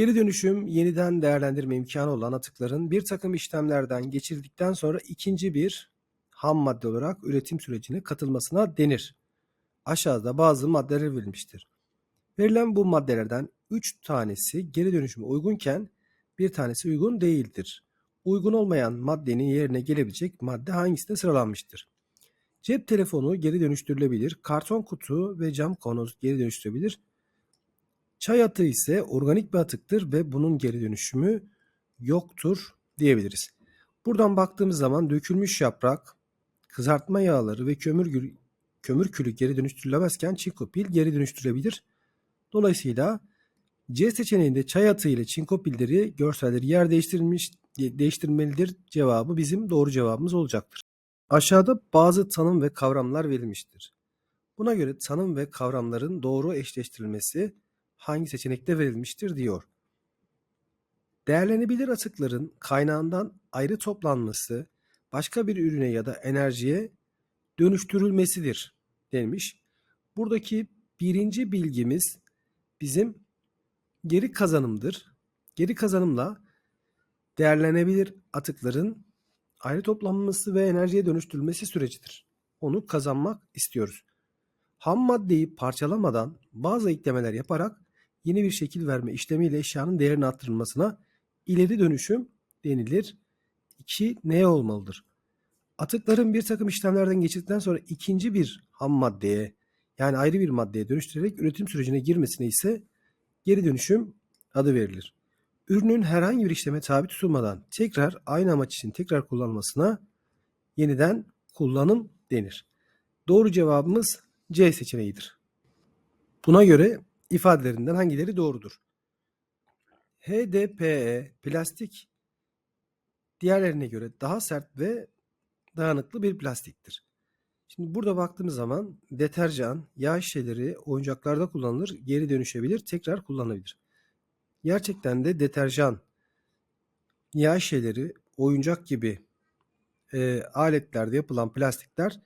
Geri dönüşüm yeniden değerlendirme imkanı olan atıkların bir takım işlemlerden geçirdikten sonra ikinci bir ham madde olarak üretim sürecine katılmasına denir. Aşağıda bazı maddeler verilmiştir. Verilen bu maddelerden 3 tanesi geri dönüşüme uygunken bir tanesi uygun değildir. Uygun olmayan maddenin yerine gelebilecek madde hangisinde sıralanmıştır? Cep telefonu geri dönüştürülebilir, karton kutu ve cam kavanoz geri dönüştürülebilir. Çay atığı ise organik bir atıktır ve bunun geri dönüşümü yoktur diyebiliriz. Buradan baktığımız zaman dökülmüş yaprak, kızartma yağları ve kömür, kömür külü geri dönüştürülemezken çinko pil geri dönüştürülebilir. Dolayısıyla C seçeneğinde çay atığı ile çinko pilleri görselleri yer değiştirilmiş değiştirmelidir cevabı bizim doğru cevabımız olacaktır. Aşağıda bazı tanım ve kavramlar verilmiştir. Buna göre tanım ve kavramların doğru eşleştirilmesi hangi seçenekte verilmiştir diyor. Değerlenebilir atıkların kaynağından ayrı toplanması başka bir ürüne ya da enerjiye dönüştürülmesidir denmiş. Buradaki birinci bilgimiz bizim geri kazanımdır. Geri kazanımla değerlenebilir atıkların ayrı toplanması ve enerjiye dönüştürülmesi sürecidir. Onu kazanmak istiyoruz. Ham maddeyi parçalamadan bazı eklemeler yaparak yeni bir şekil verme işlemiyle eşyanın değerinin arttırılmasına ileri dönüşüm denilir. 2. Neye olmalıdır? Atıkların bir takım işlemlerden geçirdikten sonra ikinci bir ham maddeye yani ayrı bir maddeye dönüştürerek üretim sürecine girmesine ise geri dönüşüm adı verilir. Ürünün herhangi bir işleme tabi tutulmadan tekrar aynı amaç için tekrar kullanılmasına yeniden kullanım denir. Doğru cevabımız C seçeneğidir. Buna göre ifadelerinden hangileri doğrudur? HDPE plastik diğerlerine göre daha sert ve dayanıklı bir plastiktir. Şimdi burada baktığımız zaman deterjan, yağ şişeleri oyuncaklarda kullanılır, geri dönüşebilir, tekrar kullanılabilir. Gerçekten de deterjan, yağ şişeleri, oyuncak gibi e, aletlerde yapılan plastikler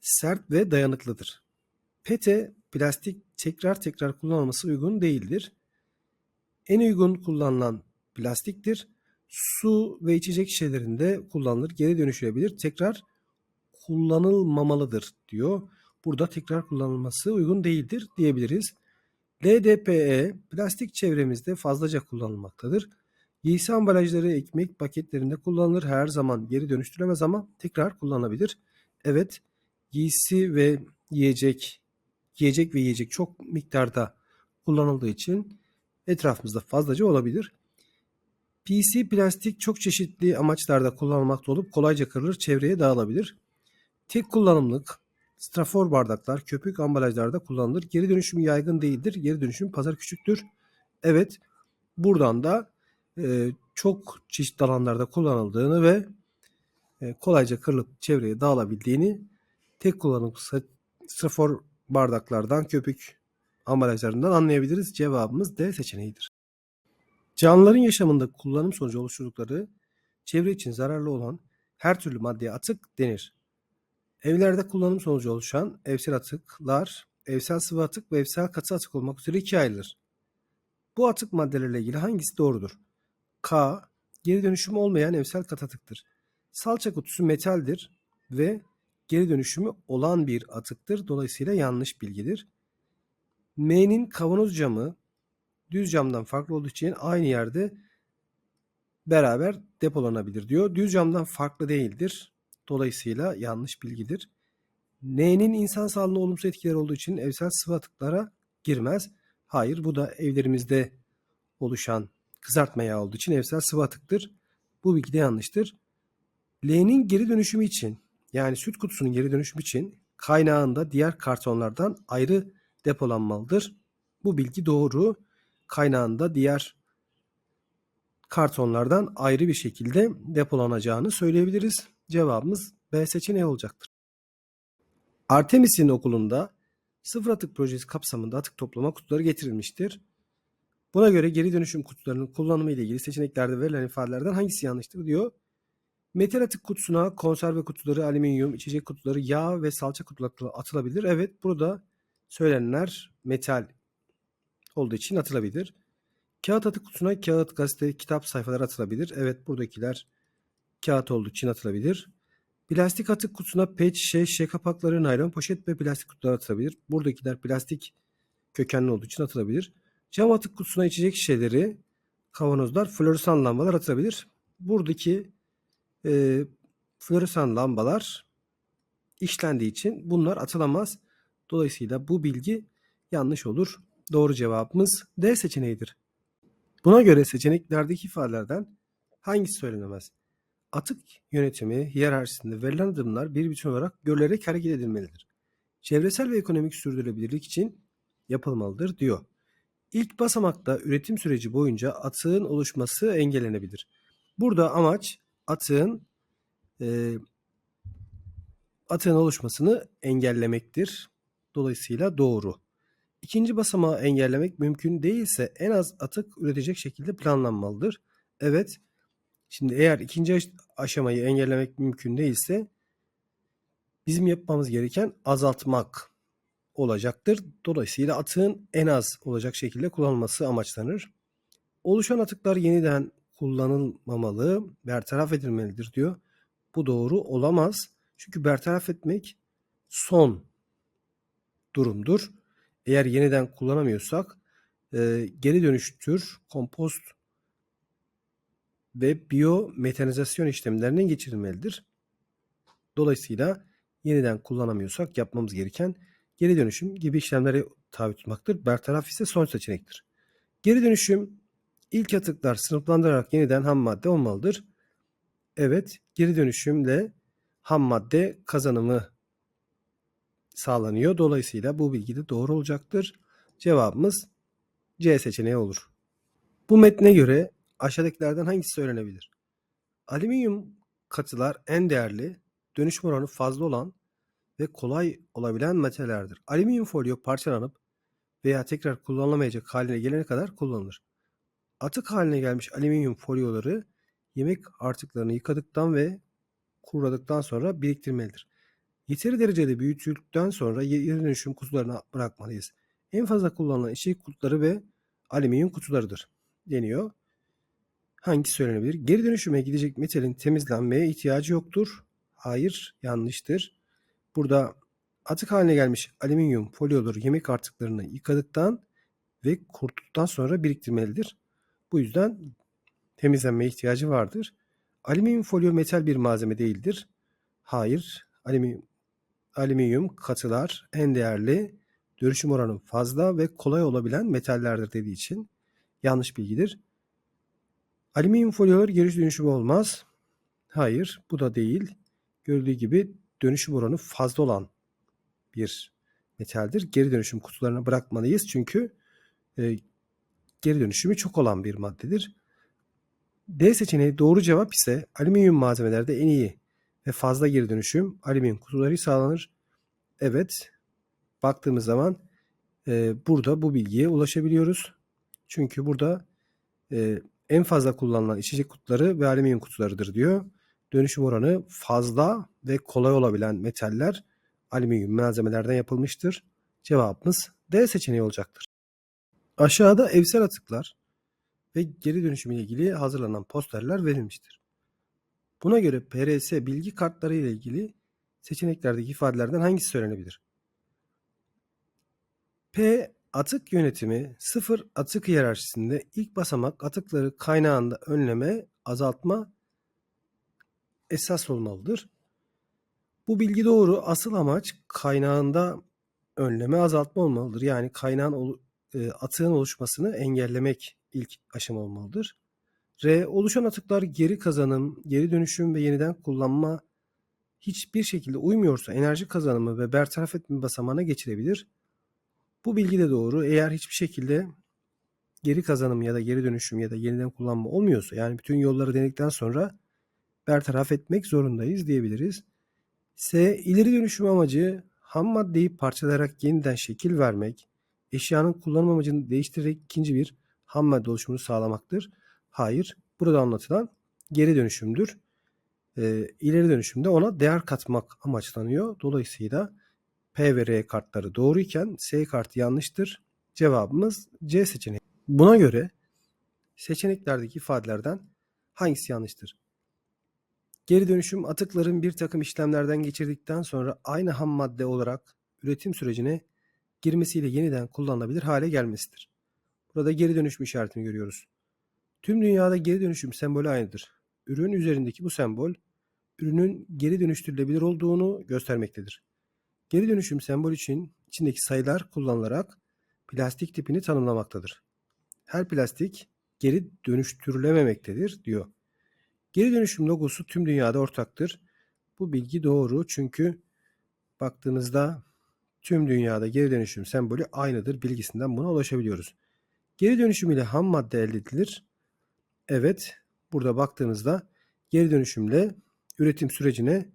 sert ve dayanıklıdır. Pete plastik tekrar tekrar kullanılması uygun değildir. En uygun kullanılan plastiktir. Su ve içecek şişelerinde kullanılır, geri dönüşebilir, tekrar kullanılmamalıdır diyor. Burada tekrar kullanılması uygun değildir diyebiliriz. LDPE plastik çevremizde fazlaca kullanılmaktadır. Giysi ambalajları ekmek paketlerinde kullanılır. Her zaman geri dönüştürülemez ama tekrar kullanılabilir. Evet, giysi ve yiyecek, yiyecek ve yiyecek çok miktarda kullanıldığı için etrafımızda fazlaca olabilir. PC plastik çok çeşitli amaçlarda kullanılmakta olup kolayca kırılır, çevreye dağılabilir. Tek kullanımlık strafor bardaklar köpük ambalajlarda kullanılır. Geri dönüşüm yaygın değildir. Geri dönüşüm pazar küçüktür. Evet, buradan da e, çok çeşitli alanlarda kullanıldığını ve e, kolayca kırılıp çevreye dağılabildiğini tek kullanımlık strafor bardaklardan köpük ambalajlarından anlayabiliriz. Cevabımız D seçeneğidir. Canlıların yaşamında kullanım sonucu oluşturdukları çevre için zararlı olan her türlü maddeye atık denir. Evlerde kullanım sonucu oluşan evsel atıklar, evsel sıvı atık ve evsel katı atık olmak üzere ikiye ayrılır. Bu atık maddelerle ilgili hangisi doğrudur? K. Geri dönüşümü olmayan evsel katı atıktır. Salça kutusu metaldir ve geri dönüşümü olan bir atıktır. Dolayısıyla yanlış bilgidir. M'nin kavanoz camı düz camdan farklı olduğu için aynı yerde beraber depolanabilir diyor. Düz camdan farklı değildir. Dolayısıyla yanlış bilgidir. N'nin insan sağlığına olumsuz etkileri olduğu için evsel sıvı atıklara girmez. Hayır bu da evlerimizde oluşan kızartma yağı olduğu için evsel sıvı atıktır. Bu bilgi de yanlıştır. L'nin geri dönüşümü için yani süt kutusunun geri dönüşümü için kaynağında diğer kartonlardan ayrı depolanmalıdır. Bu bilgi doğru. kaynağında diğer kartonlardan ayrı bir şekilde depolanacağını söyleyebiliriz. Cevabımız B seçeneği olacaktır. Artemis'in okulunda sıfır atık projesi kapsamında atık toplama kutuları getirilmiştir. Buna göre geri dönüşüm kutularının kullanımı ile ilgili seçeneklerde verilen ifadelerden hangisi yanlıştır diyor. Metal atık kutusuna konserve kutuları, alüminyum, içecek kutuları, yağ ve salça kutuları atılabilir. Evet burada söylenenler metal olduğu için atılabilir. Kağıt atık kutusuna kağıt, gazete, kitap sayfaları atılabilir. Evet buradakiler kağıt olduğu için atılabilir. Plastik atık kutusuna pet, şişe, şişe kapakları, naylon poşet ve plastik kutular atılabilir. Buradakiler plastik kökenli olduğu için atılabilir. Cam atık kutusuna içecek şişeleri, kavanozlar, floresan lambalar atılabilir. Buradaki e, floresan lambalar işlendiği için bunlar atılamaz. Dolayısıyla bu bilgi yanlış olur. Doğru cevabımız D seçeneğidir. Buna göre seçeneklerdeki ifadelerden hangisi söylenemez? Atık yönetimi hiyerarşisinde verilen adımlar bir bütün olarak görülerek hareket edilmelidir. Çevresel ve ekonomik sürdürülebilirlik için yapılmalıdır diyor. İlk basamakta üretim süreci boyunca atığın oluşması engellenebilir. Burada amaç atığın e, atığın oluşmasını engellemektir. Dolayısıyla doğru. İkinci basamağı engellemek mümkün değilse en az atık üretecek şekilde planlanmalıdır. Evet. Şimdi eğer ikinci aş- aşamayı engellemek mümkün değilse bizim yapmamız gereken azaltmak olacaktır. Dolayısıyla atığın en az olacak şekilde kullanılması amaçlanır. Oluşan atıklar yeniden kullanılmamalı, bertaraf edilmelidir diyor. Bu doğru olamaz. Çünkü bertaraf etmek son durumdur. Eğer yeniden kullanamıyorsak e, geri dönüştür, kompost ve biyometanizasyon işlemlerinden geçirilmelidir. Dolayısıyla yeniden kullanamıyorsak yapmamız gereken geri dönüşüm gibi işlemlere tabi tutmaktır. Bertaraf ise son seçenektir. Geri dönüşüm ilk atıklar sınıflandırarak yeniden ham madde olmalıdır. Evet, geri dönüşümle ham madde kazanımı sağlanıyor. Dolayısıyla bu bilgi de doğru olacaktır. Cevabımız C seçeneği olur. Bu metne göre aşağıdakilerden hangisi söylenebilir? Alüminyum katılar en değerli, dönüşüm oranı fazla olan ve kolay olabilen metallerdir. Alüminyum folyo parçalanıp veya tekrar kullanılamayacak haline gelene kadar kullanılır. Atık haline gelmiş alüminyum folyoları yemek artıklarını yıkadıktan ve kuruladıktan sonra biriktirmelidir. Yeteri derecede büyütüldükten sonra geri dönüşüm kutularına bırakmalıyız. En fazla kullanılan içecek kutuları ve alüminyum kutularıdır deniyor. Hangisi söylenebilir? Geri dönüşüme gidecek metalin temizlenmeye ihtiyacı yoktur. Hayır, yanlıştır. Burada atık haline gelmiş alüminyum folyoları yemek artıklarını yıkadıktan ve kuruttuktan sonra biriktirmelidir. Bu yüzden temizlenmeye ihtiyacı vardır. Alüminyum folyo metal bir malzeme değildir. Hayır, alüminyum, alüminyum katılar en değerli, dönüşüm oranı fazla ve kolay olabilen metallerdir dediği için yanlış bilgidir. Alüminyum folyolar geri dönüşümü olmaz. Hayır, bu da değil. Gördüğü gibi dönüşüm oranı fazla olan bir metaldir. Geri dönüşüm kutularına bırakmalıyız çünkü e, geri dönüşümü çok olan bir maddedir. D seçeneği doğru cevap ise alüminyum malzemelerde en iyi ve fazla geri dönüşüm alüminyum kutuları sağlanır. Evet, baktığımız zaman e, burada bu bilgiye ulaşabiliyoruz. Çünkü burada e, en fazla kullanılan içecek kutuları ve alüminyum kutularıdır diyor. Dönüşüm oranı fazla ve kolay olabilen metaller alüminyum malzemelerden yapılmıştır. Cevabımız D seçeneği olacaktır. Aşağıda evsel atıklar ve geri dönüşüm ile ilgili hazırlanan posterler verilmiştir. Buna göre PRS bilgi kartları ile ilgili seçeneklerdeki ifadelerden hangisi söylenebilir? P atık yönetimi sıfır atık hiyerarşisinde ilk basamak atıkları kaynağında önleme, azaltma esas olmalıdır. Bu bilgi doğru. Asıl amaç kaynağında önleme, azaltma olmalıdır. Yani kaynağın e, atığın oluşmasını engellemek ilk aşama olmalıdır. R. Oluşan atıklar geri kazanım, geri dönüşüm ve yeniden kullanma hiçbir şekilde uymuyorsa enerji kazanımı ve bertaraf etme basamağına geçilebilir. Bu bilgi de doğru. Eğer hiçbir şekilde geri kazanım ya da geri dönüşüm ya da yeniden kullanma olmuyorsa yani bütün yolları denedikten sonra bertaraf etmek zorundayız diyebiliriz. S. İleri dönüşüm amacı ham maddeyi parçalayarak yeniden şekil vermek, eşyanın kullanım amacını değiştirerek ikinci bir ham madde oluşumunu sağlamaktır. Hayır, burada anlatılan geri dönüşümdür. Ee, ileri dönüşümde ona değer katmak amaçlanıyor. Dolayısıyla P ve R kartları doğruyken S kartı yanlıştır. Cevabımız C seçeneği. Buna göre seçeneklerdeki ifadelerden hangisi yanlıştır? Geri dönüşüm atıkların bir takım işlemlerden geçirdikten sonra aynı ham madde olarak üretim sürecine girmesiyle yeniden kullanılabilir hale gelmesidir. Burada geri dönüşüm işaretini görüyoruz. Tüm dünyada geri dönüşüm sembolü aynıdır. Ürün üzerindeki bu sembol ürünün geri dönüştürülebilir olduğunu göstermektedir. Geri dönüşüm sembol için içindeki sayılar kullanılarak plastik tipini tanımlamaktadır. Her plastik geri dönüştürülememektedir diyor. Geri dönüşüm logosu tüm dünyada ortaktır. Bu bilgi doğru çünkü baktığınızda tüm dünyada geri dönüşüm sembolü aynıdır bilgisinden buna ulaşabiliyoruz. Geri dönüşüm ile ham madde elde edilir. Evet, burada baktığınızda geri dönüşümle üretim sürecine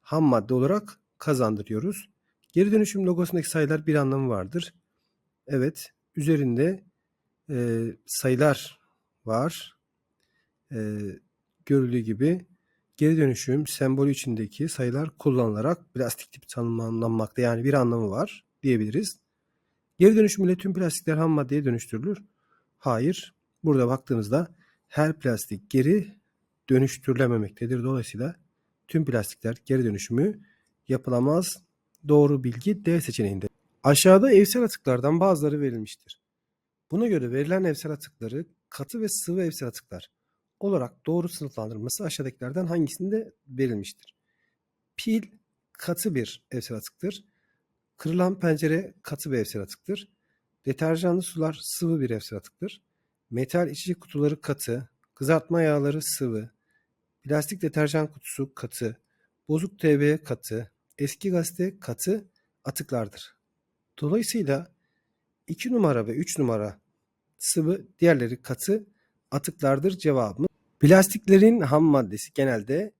ham madde olarak kazandırıyoruz. Geri dönüşüm logosundaki sayılar bir anlamı vardır. Evet, üzerinde e, sayılar var. E, görüldüğü gibi geri dönüşüm sembolü içindeki sayılar kullanılarak plastik tipi tanımlanmakta. Yani bir anlamı var diyebiliriz. Geri dönüşüm ile tüm plastikler ham maddeye dönüştürülür. Hayır. Burada baktığınızda her plastik geri dönüştürülememektedir. Dolayısıyla tüm plastikler geri dönüşümü yapılamaz. Doğru bilgi D seçeneğinde. Aşağıda evsel atıklardan bazıları verilmiştir. Buna göre verilen evsel atıkları katı ve sıvı evsel atıklar olarak doğru sınıflandırılması aşağıdakilerden hangisinde verilmiştir? Pil katı bir evsel atıktır. Kırılan pencere katı bir evsel atıktır. Deterjanlı sular sıvı bir evsel atıktır. Metal içecek kutuları katı, kızartma yağları sıvı, plastik deterjan kutusu katı, bozuk TV katı, eski gazete katı atıklardır. Dolayısıyla 2 numara ve 3 numara sıvı, diğerleri katı atıklardır cevabımız. Plastiklerin ham maddesi genelde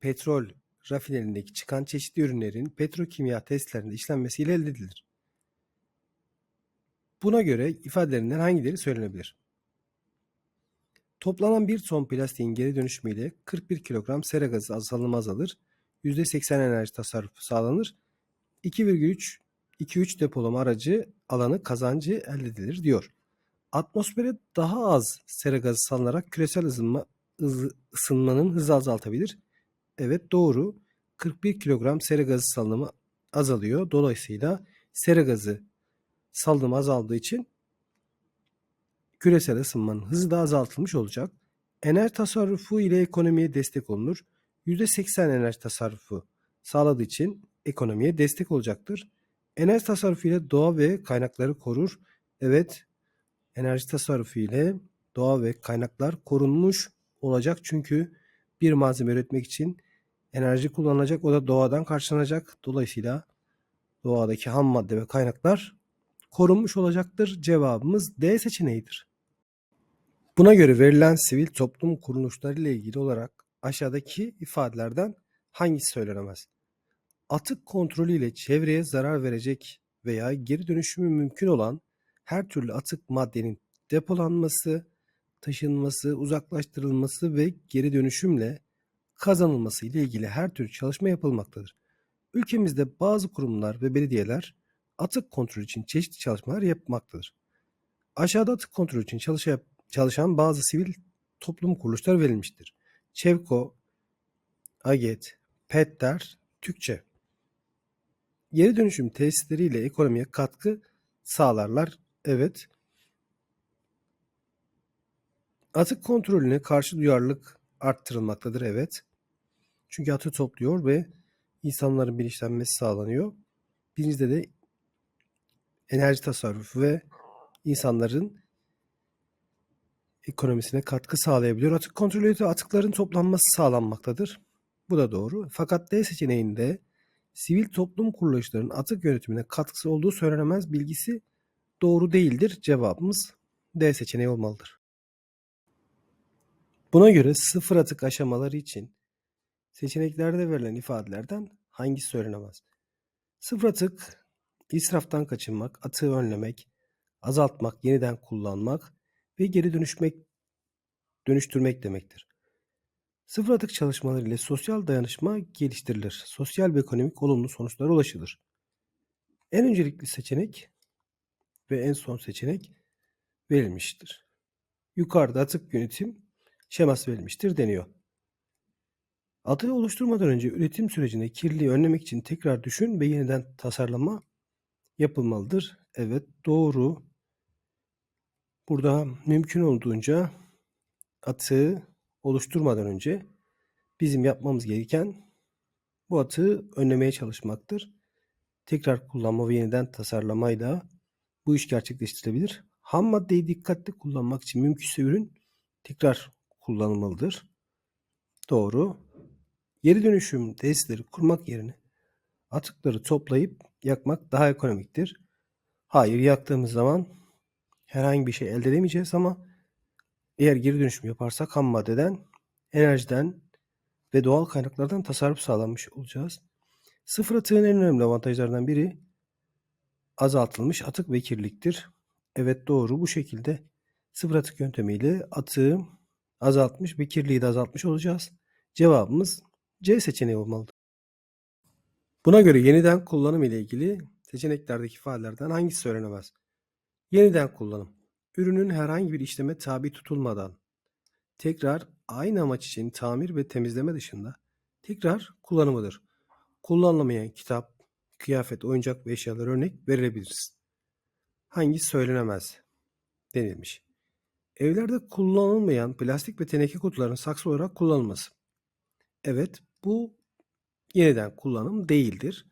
petrol rafinerindeki çıkan çeşitli ürünlerin petrokimya testlerinde işlenmesiyle elde edilir. Buna göre ifadelerinden hangileri söylenebilir? Toplanan bir ton plastiğin geri dönüşümüyle 41 kilogram sera gazı salınımı azalır, %80 enerji tasarrufu sağlanır, 2,3 2-3 depolama aracı alanı kazancı elde edilir diyor. Atmosfere daha az sera gazı salınarak küresel ısınma, ısı- ısınmanın hızı azaltabilir. Evet doğru. 41 kilogram sera gazı salınımı azalıyor. Dolayısıyla sera gazı salınımı azaldığı için küresel ısınmanın hızı da azaltılmış olacak. Enerji tasarrufu ile ekonomiye destek olunur. %80 enerji tasarrufu sağladığı için ekonomiye destek olacaktır. Enerji tasarrufu ile doğa ve kaynakları korur. Evet, enerji tasarrufu ile doğa ve kaynaklar korunmuş olacak. Çünkü bir malzeme üretmek için enerji kullanılacak. O da doğadan karşılanacak. Dolayısıyla doğadaki ham madde ve kaynaklar korunmuş olacaktır. Cevabımız D seçeneğidir. Buna göre verilen sivil toplum kuruluşları ile ilgili olarak aşağıdaki ifadelerden hangisi söylenemez? Atık kontrolü ile çevreye zarar verecek veya geri dönüşümü mümkün olan her türlü atık maddenin depolanması, taşınması, uzaklaştırılması ve geri dönüşümle kazanılması ile ilgili her tür çalışma yapılmaktadır. Ülkemizde bazı kurumlar ve belediyeler atık kontrolü için çeşitli çalışmalar yapmaktadır. Aşağıda atık kontrolü için çalışa- çalışan bazı sivil toplum kuruluşları verilmiştir. Çevko, AGET, PETDER, Türkçe. Geri dönüşüm tesisleriyle ekonomiye katkı sağlarlar. Evet. Atık kontrolüne karşı duyarlılık arttırılmaktadır. Evet. Çünkü atığı topluyor ve insanların bilinçlenmesi sağlanıyor. Birincide de enerji tasarrufu ve insanların ekonomisine katkı sağlayabiliyor. Atık kontrolü atıkların toplanması sağlanmaktadır. Bu da doğru. Fakat D seçeneğinde sivil toplum kuruluşlarının atık yönetimine katkısı olduğu söylenemez bilgisi doğru değildir. Cevabımız D seçeneği olmalıdır. Buna göre sıfır atık aşamaları için seçeneklerde verilen ifadelerden hangisi söylenemez? Sıfır atık, israftan kaçınmak, atığı önlemek, azaltmak, yeniden kullanmak ve geri dönüşmek, dönüştürmek demektir. Sıfır atık çalışmaları ile sosyal dayanışma geliştirilir. Sosyal ve ekonomik olumlu sonuçlara ulaşılır. En öncelikli seçenek ve en son seçenek verilmiştir. Yukarıda atık yönetim şeması verilmiştir deniyor. Atığı oluşturmadan önce üretim sürecinde kirliliği önlemek için tekrar düşün ve yeniden tasarlama yapılmalıdır. Evet doğru. Burada mümkün olduğunca atığı oluşturmadan önce bizim yapmamız gereken bu atığı önlemeye çalışmaktır. Tekrar kullanma ve yeniden tasarlamayla bu iş gerçekleştirilebilir. Ham maddeyi dikkatli kullanmak için mümkünse ürün tekrar kullanılmalıdır. Doğru. Geri dönüşüm tesisleri kurmak yerine atıkları toplayıp yakmak daha ekonomiktir. Hayır, yaktığımız zaman herhangi bir şey elde edemeyeceğiz ama eğer geri dönüşüm yaparsak ham maddeden, enerjiden ve doğal kaynaklardan tasarruf sağlanmış olacağız. Sıfır atığın en önemli avantajlarından biri azaltılmış atık ve kirliliktir. Evet doğru bu şekilde sıfır atık yöntemiyle atığı azaltmış ve kirliliği de azaltmış olacağız. Cevabımız C seçeneği olmalıdır. Buna göre yeniden kullanım ile ilgili seçeneklerdeki ifadelerden hangisi söylenemez? Yeniden kullanım. Ürünün herhangi bir işleme tabi tutulmadan tekrar aynı amaç için tamir ve temizleme dışında tekrar kullanımıdır. Kullanılamayan kitap, kıyafet, oyuncak ve eşyalar örnek verilebilir. Hangisi söylenemez denilmiş. Evlerde kullanılmayan plastik ve teneke kutuların saksı olarak kullanılması. Evet, bu yeniden kullanım değildir.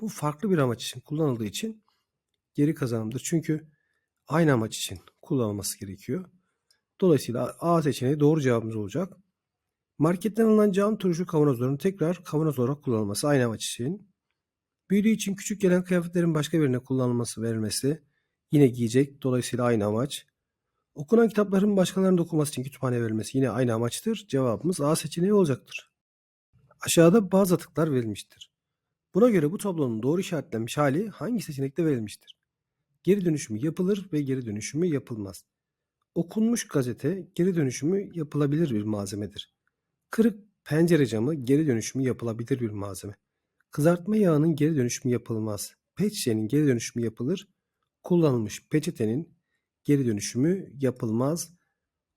Bu farklı bir amaç için kullanıldığı için geri kazanımdır. Çünkü aynı amaç için kullanılması gerekiyor. Dolayısıyla A seçeneği doğru cevabımız olacak. Marketten alınan cam turşu kavanozların tekrar kavanoz olarak kullanılması aynı amaç için. Büyüdüğü için küçük gelen kıyafetlerin başka birine kullanılması verilmesi yine giyecek. Dolayısıyla aynı amaç. Okunan kitapların başkalarının da okuması için kütüphane verilmesi yine aynı amaçtır. Cevabımız A seçeneği olacaktır. Aşağıda bazı atıklar verilmiştir. Buna göre bu tablonun doğru işaretlenmiş hali hangi seçenekte verilmiştir? Geri dönüşümü yapılır ve geri dönüşümü yapılmaz. Okunmuş gazete geri dönüşümü yapılabilir bir malzemedir. Kırık pencere camı geri dönüşümü yapılabilir bir malzeme. Kızartma yağının geri dönüşümü yapılmaz. Pet şişenin geri dönüşümü yapılır. Kullanılmış peçetenin geri dönüşümü yapılmaz.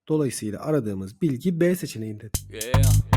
Dolayısıyla aradığımız bilgi B seçeneğindedir. Yeah.